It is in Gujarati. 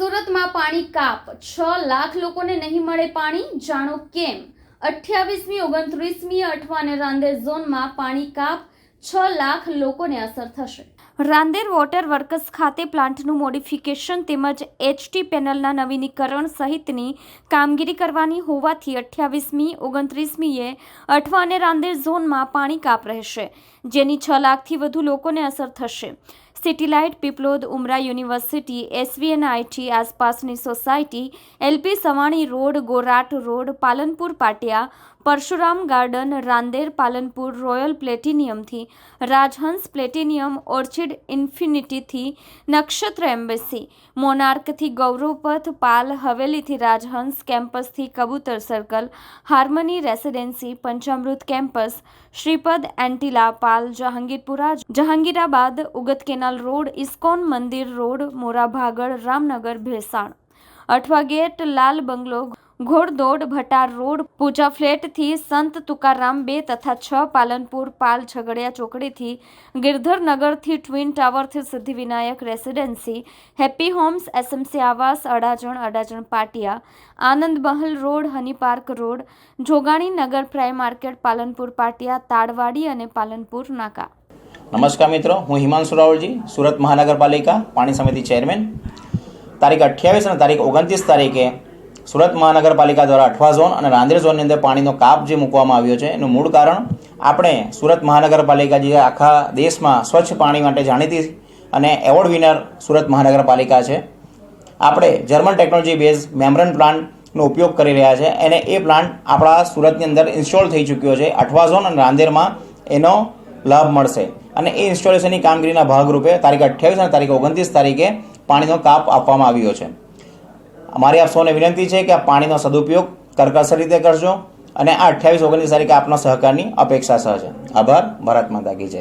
સુરતમાં પાણી કાપ. છ લાખ લોકોને નહીં મળે પાણી, જાણો કેમ? અઠ્યાવીસમી, ઓગણત્રીસમી અઠવા અને રાંદેર ઝોનમાં પાણી કાપ. છ લાખ લોકોને અસર થશે. રાંદેર વોટર વર્કસ ખાતે પ્લાન્ટનું મોડિફિકેશન તેમજ એચટી પેનલના નવીનીકરણ સહિતની કામગીરી કરવાની હોવાથી અઠ્યાવીસમી, ઓગણત્રીસમીએ અઠવા અને રાંદેર ઝોનમાં પાણી કાપ રહેશે, જેની છ લાખથી વધુ લોકોને અસર થશે. Citylight Piplod Umra university, SVN IT આસપાસની society LP Savani road, Gorat road, Palanpur Patiya, Parshuram garden, Rander Palanpur, royal પ્લેટિનિયમથી, Rajhans platinum, orchid ઇન્ફિનિટીથી, નક્ષત્ર એમ્બેસી, મોનાર્કથી ગૌરવપથ, પાલ હવેલીથી Rajhans કેમ્પસથી Kabutar circle, harmony residency, Panchamrut campus, Shripad Antilia Pal, Jahangirpura, Jahangirabad, Ugat canal road, ISKCON Mandir road, Morabhagal, Ramnagar, Bhesan. Athwa gate, Lal Bungalow, Ghoddod, Bhatar road, Pooja ફ્લેટથી Sant Tukaram બે તથા છ પાલનપુર, પાલ ઝઘડિયા ચોકડીથી ગિરધરનગરથી twin ટાવરથી Siddhivinayak residency happy homes, SMC Awas, Adajan Adajan Patiya, Anand Mahal road, honey park road, Jogani Nagar fry market Palanpur Patiya, Tadwadi અને પાલનપુર નાકા. નમસ્કાર મિત્રો, હું હિમાંશુ રાવળજી, સુરત મહાનગરપાલિકા પાણી સમિતિ ચેરમેન. તારીખ અઠ્યાવીસ અને તારીખ ઓગણત્રીસ તારીખે સુરત મહાનગરપાલિકા દ્વારા અઠવા ઝોન અને રાંદેર ઝોનની અંદર પાણીનો કાપ જે મૂકવામાં આવ્યો છે, એનું મૂળ કારણ આપણે સુરત મહાનગરપાલિકા જે આખા દેશમાં સ્વચ્છ પાણી માટે જાણીતી અને એવોર્ડ વિનર સુરત મહાનગરપાલિકા છે. આપણે જર્મન ટેકનોલોજી બેઝ મેમરન પ્લાન્ટનો ઉપયોગ કરી રહ્યા છે અને એ પ્લાન્ટ આપણા સુરતની અંદર ઇન્સ્ટોલ થઈ ચૂક્યો છે, અઠવા ઝોન અને રાંદેરમાં એનો લાભ મળશે. અને એ ઇન્સ્ટોલેશનની કામગીરીના ભાગરૂપે તારીખ અઠ્યાવીસ અને તારીખ ઓગણત્રીસ તારીખે પાણીનો કાપ આપવામાં આવ્યો છે. અમારી આપ સૌને વિનંતી છે કે આ પાણીનો સદુપયોગ કરકસર રીતે કરજો અને આ અઠ્યાવીસ ઓગણત્રીસ તારીખે આપના સહકારની અપેક્ષા સહ છે. આભાર. ભારત માતા કી જય.